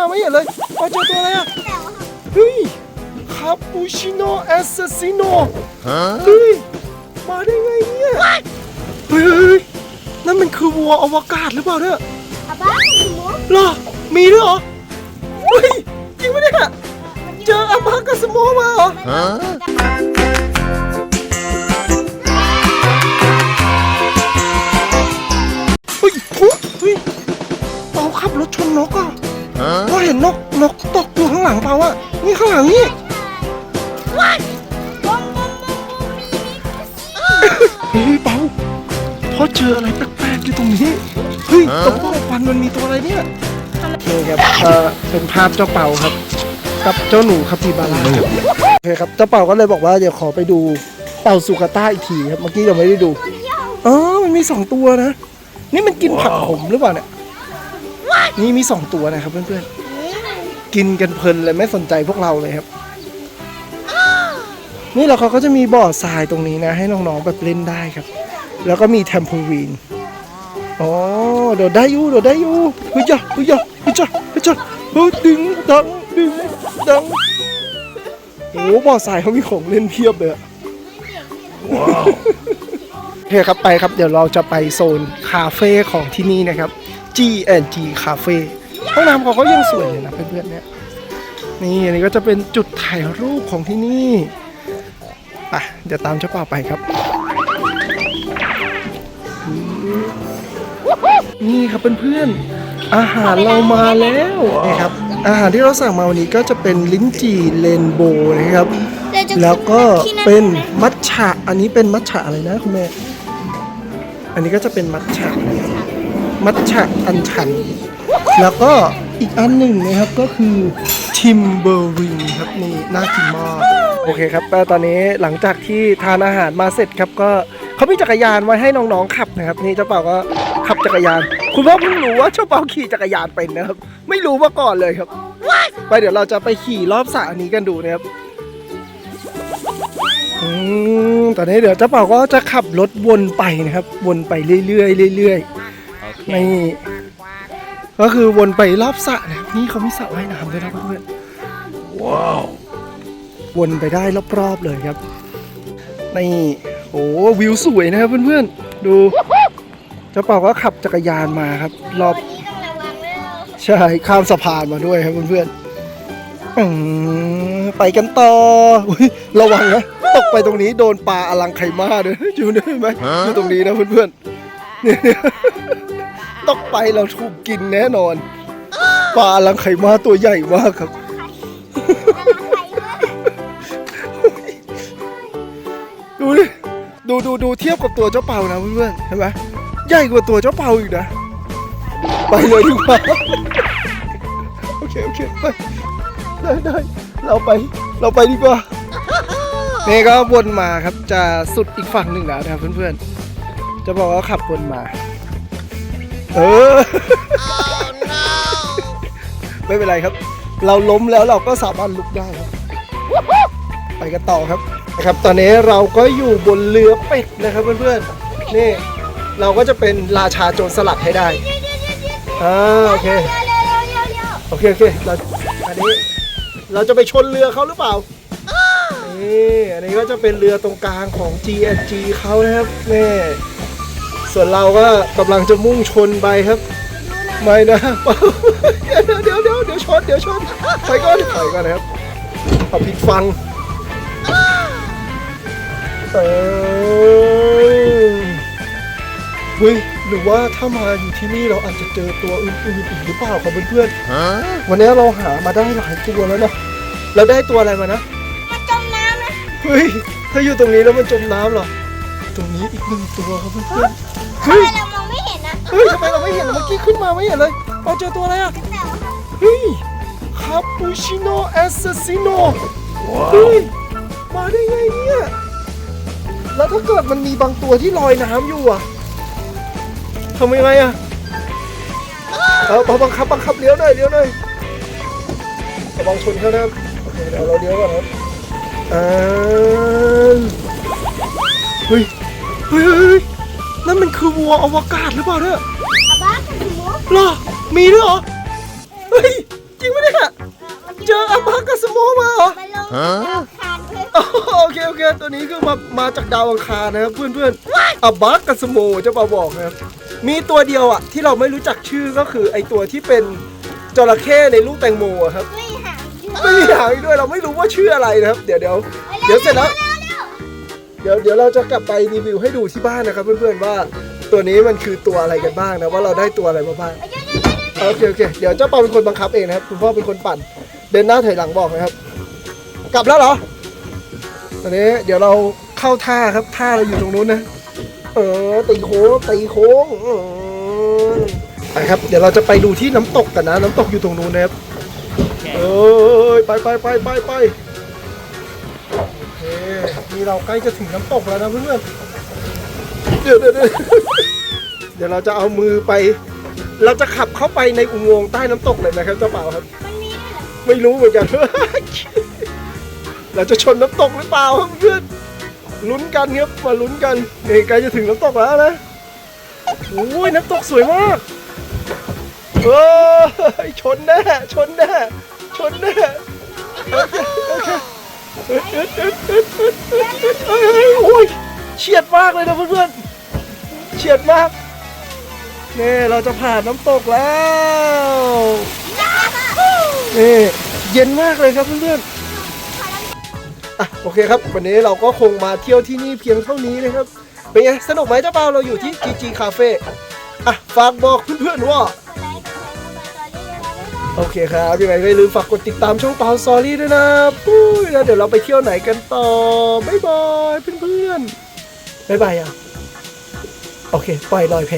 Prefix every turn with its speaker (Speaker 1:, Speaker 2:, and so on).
Speaker 1: มาไม่เห็นเลยเอาเจอตัวอะไรอะเฮ้ยคาปูชิโน่แอสซัสซิโน่เฮ้ยมาได้ไงเนี่ยเฮ้ยเฮ้ยเฮ้ยนั่นมันคือวัวอวกาศหรือเปล่าเนี่ย
Speaker 2: อาบ้าหมู
Speaker 1: เหรอ มีด้วยเหรอเฮ้ยจริงไหมเนี่ยเจออามากับสโมมาเหรอเฮ้ยเฮ้ยเฮ้ยเปาขับรถชนนกอะ เราเห็นนกนกตกอยู่ข้างหลังเปล่าอะนี่ข้างหลังนี่เฮ้ยเปาพอเจออะไรแปลกๆอยู่ตรงนี้เฮ้ยตรงป้องฟันมันมีตัวอะไรเนี่ยนี่ครับเอ่อเป็นภาพเจ้าเป่าครับ กับเจ้าหนูครับพี่บาร่าครับโอเคครับเจ้าเป่าก็เลยบอกว่าเดี๋ยวขอไปดูเป่าสุกาต้าอีกทีครับเมื่อกี้เราไม่ได้ดูอ๋อมันมีสองตัวนะ นี่มันกินผักขมหรือเปล่าเนี่ย นี่มีสองตัวนะครับเพื่อนๆ กินกันเพลินเลยไม่สนใจพวกเราเลยครับ นี่เราเขาก็จะมีบ่อทรายตรงนี้นะ ให้น้องๆแบบเล่นได้ครับ แล้วก็มีแทมโพลีนอ๋อโดดได้อยู่โดดได้อยู่เฮ้ยจ้ะเฮ้ยจ้ะเฮ้ยจ้ะเฮ้ยจ้ะเฮ้ยดึงดังดึงดังโอ้บ่อทรายเขามีของเล่นเพียบเลยอะโอเคครับไปครับเดี๋ยวเราจะไปโซนคาเฟ่ของที่นี่นะครับ G&G Cafe ห้องน้ำเขาก็ยังสวยเลยนะเพื่อนๆเนี่ยนี่อันนี้ก็จะเป็นจุดถ่ายรูปของที่นี่อะเดี๋ยวตามเจ้าป่าไปครับ นี่ครับเพื่อนๆอาหารเรามาแล้วนี่ครับ อาหารที่เราสั่งมาวันนี้ก็จะเป็นลิ้นจี่เรนโบว์นะครับ แล้วก็เป็นมัทฉะอันนี้เป็นมัทฉะอะไรนะคุณแม่อันนี้ก็จะเป็นมัทฉะ มัทฉะอันชัน แล้วก็อีกอันหนึ่งนะครับก็คือทิมเบอร์ริงครับนี่น่ากินมากโอเคครับแต่ตอนนี้หลังจากที่ทานอาหารมาเสร็จครับก็เขามีจักรยานไว้ให้น้องๆขับนะครับ นี่เจ้าเป่าก็ขับจักรยาน คุณพ่อเพิ่งรู้ว่าเจ้าเป่าขี่จักรยานเป็นนะครับ ไม่รู้มาก่อนเลยครับ ไปเดี๋ยวเราจะไปขี่รอบสระนี้กันดูนะครับอืมตอนนี้เดี๋ยวเจ้าเป่าก็จะขับรถวนไปนะครับ วนไปเรื่อยๆเรื่อยๆ นี่ ก็คือวนไปรอบสระนะครับนี่เขามีสระว่ายน้ำด้วยนะเพื่อนๆว้าว วนไปได้รอบๆเลยครับ นี่โอ้วิวสวยนะครับเพื่อนๆ ดูเจ้าเป่าก็ขับจักรยานมาครับ รอบ
Speaker 2: นี้ต้องระวังแล้ว
Speaker 1: ใช่ข้ามสะพานมาด้วยครับเพื่อนๆอืมไปกันต่ออุ๊ยระวังนะตกไปตรงนี้โดนปลาอลังไขมาด้วยอยู่ได้ไหมอยู่ตรงนี้นะเพื่อนๆเนี่ย ตกไปเราถูกกินแน่นอนปลาอลังไขมาตัวใหญ่มากครับ ดูดิดูดูดูเทียบกับตัวเจ้าเป่านะเพื่อนๆเห็นไหมใหญ่กว่าตัวเจ้าเป่าอีกนะ ไปเลยดีกว่าโอเคโอเคไปได้ได้เราไปเราไปดีกว่านี่ก็วนมาครับจะสุดอีกฝั่งหนึ่งแล้วนะครับเพื่อนๆ จะบอกว่าขับวนมา เออ ไม่เป็นไรครับ เราล้มแล้วเราก็สามารถลุกได้ครับ ไปกันต่อครับนะครับ ตอนนี้เราก็อยู่บนเรือเป็ดนะครับเพื่อนๆ นี่ เราก็จะเป็นราชาโจรสลัดให้ได้ อ่าโอเค โอเคโอเคเราอันนี้เราจะไปชนเรือเขาหรือเปล่านี่อันนี้ก็จะเป็นเรือตรงกลางของ G&G เขานะครับนี่ ส่วนเราก็กำลังจะมุ่งชนไปครับ ไม่นะ เดี๋ยวเดี๋ยวเดี๋ยวเดี๋ยวชนเดี๋ยวชนไปก่อนไปก่อนนะครับเอาผิดฟังเออเฮ้ยหรือว่าถ้ามาอยู่ที่นี่เราอาจจะเจอตัวอื่นๆอีกหรือเปล่าครับเพื่อนๆวันนี้เราหามาได้หลายตัวแล้วนะเราได้ตัวอะไรมานะ
Speaker 2: มันจมน้ำนะ
Speaker 1: เฮ้ยถ้าอยู่ตรงนี้แล้วมันจมน้ำเหรอตรงนี้อีกหนึ่งตัวครับเพื่อนๆ
Speaker 2: ทำ
Speaker 1: เฮ้
Speaker 2: ไม
Speaker 1: ย
Speaker 2: เรามองไม่เห็นนะ
Speaker 1: เฮ้ยทำไมเราไม่เห็นเมื่อกี้ขึ้นมาไม่เห็นเลยเราเจอตัวอะไรอะ
Speaker 2: แต่ว่า
Speaker 1: เฮ้ยคาปูชิโน่แอสซัสซิโน่เฮ้ยมาได้ไงเนี่ยแล้วถ้าเกิดมันมีบางตัวที่ลอยน้ำอยู่อะทำยังไงอะเอาเอาบังคับบังคับเลี้ยวหน่อยเลี้ยวหน่อยระวังชนเขานะครับโอเคเดี๋ยวเราเลี้ยวก่อนครับอ่าเฮ้ยเฮ้ยเฮ้ยเฮ้ย นั่นมันคือวัวอวกาศหรือเปล่าเนี่ย
Speaker 2: อาบ้ากัสโมู
Speaker 1: หรอ มีด้วยเหรอ เฮ้ย จริงไหม
Speaker 2: เนี่ย เจออาบ้ากัสโมมาเหรอ มั
Speaker 1: โอเคโอเค ตัวนี้คือมามาจากดาวอังคารนะครับเพื่อนเพื่อนอับบักกัสโมจะมาบอกนะครับ มีตัวเดียวอะที่เราไม่รู้จักชื่อก็คือไอตัวที่เป็นจระเข้ในลูกแตงโมครับ
Speaker 2: ไม่หางด้วย
Speaker 1: ไม่มีหางด้วยเราไม่รู้ว่าชื่ออะไรนะครับ เดี๋ยวเดี๋ยวเดี๋ยวเสร็จแล้ว เดี๋ยวเดี๋ยวเราจะกลับไปรีวิวให้ดูที่บ้านนะครับ เพื่อนๆว่าตัวนี้มันคือตัวอะไรกันบ้างนะว่าเราได้ตัวอะไรมาบ้างโอเคโอเคเดี๋ยวเจ้าเปาเป็นคนบังคับเองนะครับคุณพ่อเป็นคนปั่น เดินหน้าถอยหลังบอกนะครับ กลับแล้วเหรอตอนนี้เดี๋ยวเราเข้าท่าครับท่าเราอยู่ตรงนู้นนะ เออตีโค้งตีโค้งอืมไปครับ เดี๋ยวเราจะไปดูที่น้ำตกกันนะ น้ำตกอยู่ตรงนู้นนะครับเออไปไปไปไปไปโอเคนี่ เราใกล้จะถึงน้ำตกแล้วนะเพื่อนๆเดี๋ยวเดี๋ยวเดี๋ยวเดี๋ยวเราจะเอามือไป เราจะขับเข้าไปในอุโมงค์ใต้น้ำตกเลยนะครับเจ้าเป่าครับ
Speaker 2: มันมีด้วยเหรอ
Speaker 1: ไม่รู้เหมือนกัน เราจะชนน้ำตกหรือเปล่าครับเพื่อนลุ้นกันครับมาลุ้นกันนี่ใกล้จะถึงน้ำตกแล้วนะโอ้ยน้ำตกสวยมากเออชนแน่ชนแน่ชนแน่โอ เคโอ้ยเอ้ยเอ้ยเอ้ยเอ้ยเอ้ยโอ้ยเฉียดมากเลยนะเพื่อนๆเฉียดมากนี่เราจะผ่านน้ำตกแล้วนี่เย็นมากเลยครับเพื่อนๆอะโอเคครับ วันนี้เราก็คงมาเที่ยวที่นี่เพียงเท่านี้นะครับเป็นไงสนุกไหมเจ้าเปาเราอยู่ที่ GG Cafe อะฝากบอกเพื่อนๆว่า โอเคครับยังไงก็อย่าลืมฝากกดติดตามช่องเปาซอรี่ด้วยนะปุ้ยแล้วเดี๋ยวเราไปเที่ยวไหนกันต่อบ๊ายบายเพื่อนๆบ๊ายบายอะโอเค ปล่อยลอยแพ